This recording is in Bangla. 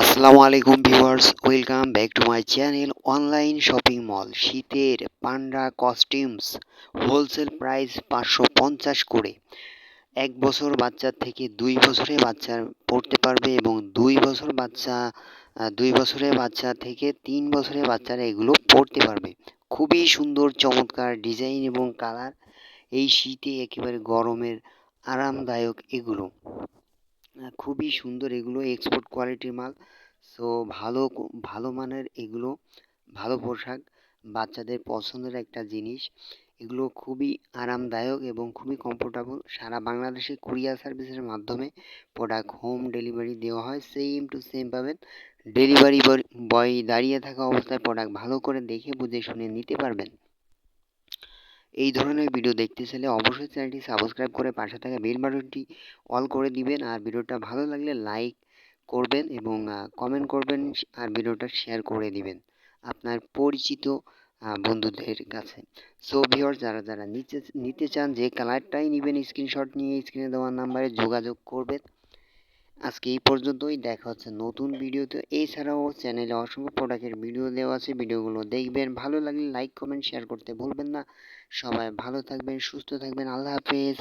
আসসালামু আলাইকুম viewers, welcome back to my channel online shopping mall. শীতের পান্ডা কস্টিউমস হোলসেল প্রাইস পাঁচশো পঞ্চাশ করে। এক বছর বাচ্চার থেকে দুই বছরে বাচ্চা পড়তে পারবে এবং দুই বছর বাচ্চা দুই বছরের বাচ্চা থেকে তিন বছরের বাচ্চারা এগুলো পড়তে পারবে। খুবই সুন্দর, চমৎকার ডিজাইন এবং কালার। এই শীতে একেবারে গরমের আরামদায়ক এগুলো। খুবই সুন্দর এগুলো এক্সপোর্ট কোয়ালিটির মাল। সো ভালো ভালো মানের এগুলো, ভালো পোশাক বাচ্চাদের পছন্দের একটা জিনিস। এগুলো খুবই আরামদায়ক এবং খুবই কমফোর্টেবল সারা বাংলাদেশে কুরিয়ার সার্ভিসের মাধ্যমে প্রোডাক্ট হোম ডেলিভারি দেওয়া হয়। সেম টু সেম পাবেন ডেলিভারি বয় দাঁড়িয়ে থাকা অবস্থায় প্রোডাক্ট ভালো করে দেখে বুঝে শুনে নিতে পারবেন। এই ধরনের ভিডিও দেখতে চাইলে অবশ্যই চ্যানেলটি সাবস্ক্রাইব করে পাশে থাকা বেল বাটনটি অল করে দিবেন। আর ভিডিওটা ভালো লাগলে লাইক করবেন এবং কমেন্ট করবেন আর ভিডিওটা শেয়ার করে দিবেন আপনার পরিচিত বন্ধুদের কাছে। সো ভিওর যারা যারা নিতে নিতে চান যে কালারটাই নেবেন স্ক্রিনশট নিয়ে স্ক্রিনে দেওয়ার নাম্বারে যোগাযোগ করবেন। আজকে এই পর্যন্তই, দেখা হচ্ছে নতুন ভিডিওতে। এছাড়াও চ্যানেলে অসংখ্য প্রোডাক্টের ভিডিও দেওয়া আছে, ভিডিওগুলো দেখবেন। ভালো লাগলে লাইক কমেন্ট শেয়ার করতে ভুলবেন না। সবাই ভালো থাকবেন, সুস্থ থাকবেন। আল্লাহ হাফেজ।